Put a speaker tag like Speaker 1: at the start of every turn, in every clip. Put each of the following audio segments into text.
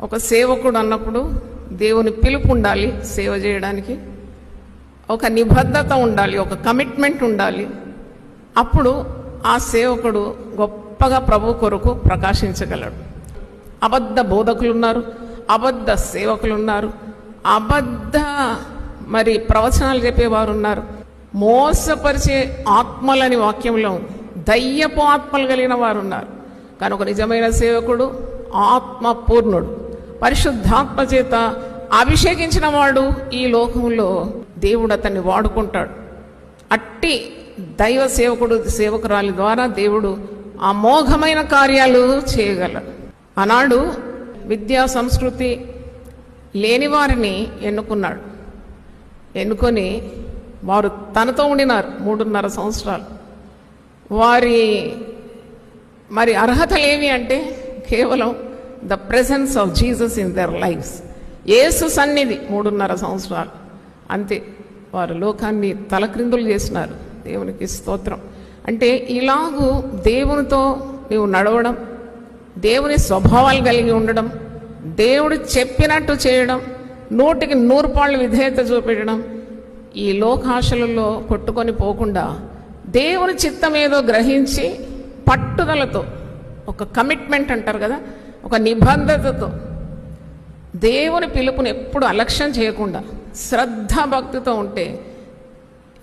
Speaker 1: ఒక సేవకుడు అన్నప్పుడు దేవుని పిలుపు ఉండాలి సేవ చేయడానికి. ఒక నిబద్ధత ఉండాలి ఒక కమిట్మెంట్ ఉండాలి. అప్పుడు ఆ సేవకుడు గొప్పగా ప్రభు కొరకు ప్రకాశించగలడు. అబద్ధ బోధకులు ఉన్నారు అబద్ధ సేవకులు ఉన్నారు అబద్ధ మరి ప్రవచనాలు చెప్పేవారు ఉన్నారు మోసపరిచే ఆత్మలని వాక్యంలో ఉంది. దయ్యపు ఆత్మలు కలిగిన వారు ఉన్నారు కానీ ఒక నిజమైన సేవకుడు ఆత్మ పూర్ణుడు పరిశుద్ధాత్మ చేత అభిషేకించిన వాడు ఈ లోకంలో దేవుడు అతన్ని వాడుకుంటాడు. అట్టి దైవ సేవకుడు సేవకురాలి ద్వారా దేవుడు అమోఘమైన కార్యాలు చేయగలడు. ఆనాడు విద్యా సంస్కృతి లేని వారిని ఎన్నుకున్నాడు. ఎన్నుకొని వారు తనతో ఉండినారు మూడున్నర సంవత్సరాలు. వారి మరి అర్హతలేమి అంటే కేవలం the presence of Jesus in their lives Yesu సన్నిధి మూడున్నర సంవత్సరాలు. అంతే వారు లోకాన్ని తలక్రిందులు చేసినారు. దేవునికి స్తోత్రం. అంటే ఇలాగూ దేవునితో నీవు నడవడం దేవుని స్వభావాలు కలిగి ఉండడం దేవుడు చెప్పినట్టు చేయడం నూటికి నూరు పాళ్ళు విధేయత చూపెట్టడం ఈ లోకాశలలో కొట్టుకొని పోకుండా దేవుని చిత్తం ఏదో గ్రహించి పట్టుదలతో ఒక కమిట్మెంట్ అంటారు కదా ఒక నిబద్ధతతో దేవుని పిలుపుని ఎప్పుడు అలక్ష్యం చేయకుండా శ్రద్ధ భక్తితో ఉంటే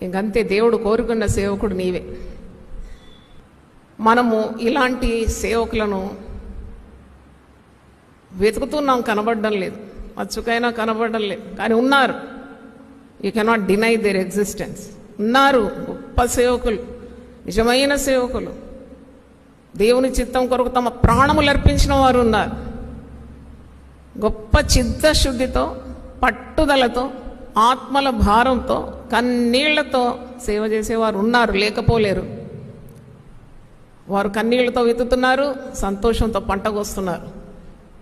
Speaker 1: ఇంకంతే దేవుడు కోరుకున్న సేవకుడు నీవే. మనము ఇలాంటి సేవకులను వెతుకుతున్నాం కనబడడం లేదు. మచ్చుకైనా కనబడడం లేదు. కానీ ఉన్నారు. You cannot deny their existence ఉన్నారు గొప్ప సేవకులు నిజమైన సేవకులు. దేవుని చిత్తం కొరకు తమ ప్రాణములు అర్పించిన వారు ఉన్నారు. గొప్ప చిత్తశుద్ధితో పట్టుదలతో ఆత్మల భారంతో కన్నీళ్ళతో సేవ చేసేవారు ఉన్నారు లేకపోలేరు. వారు కన్నీళ్ళతో విత్తుతున్నారు సంతోషంతో పంటకొస్తున్నారు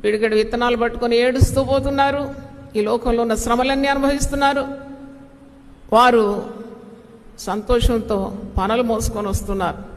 Speaker 1: విడిగడి విత్తనాలు పట్టుకొని ఏడుస్తూ పోతున్నారు ఈ లోకంలో ఉన్న శ్రమలన్నీ అనుభవిస్తున్నారు. వారు సంతోషంతో పనులు మోసుకొని వస్తున్నారు.